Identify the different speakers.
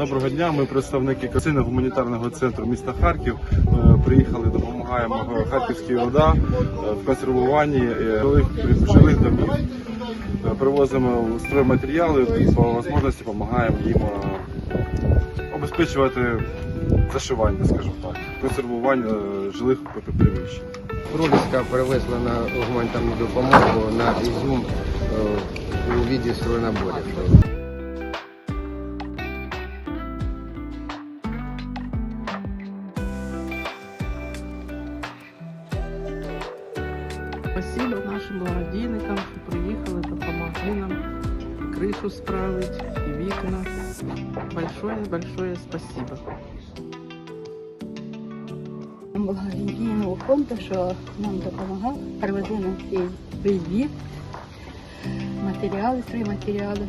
Speaker 1: Доброго дня. Ми представники Касини гуманітарного центру міста Харків. Е, Приїхали, допомагаємо е, Харківській ОДА е, в консервуванні е, жилих, жилих домів. Е, Привозимо стройматеріали і по можливості допомагаємо їм е, обезпечувати зашивання, скажімо так, консервування е, жилих приміщень.
Speaker 2: Проліска перевезла на гуманітарну допомогу на Ізюм е, у віді стройнаборів.
Speaker 3: Спасибо нашим благодійникам, що приїхали, допомогли нам кришу справити і вікна. Большое-большое спасибо.
Speaker 4: благодійного фонду, що нам допомагав, привезли нам цей весь матеріали, три матеріали.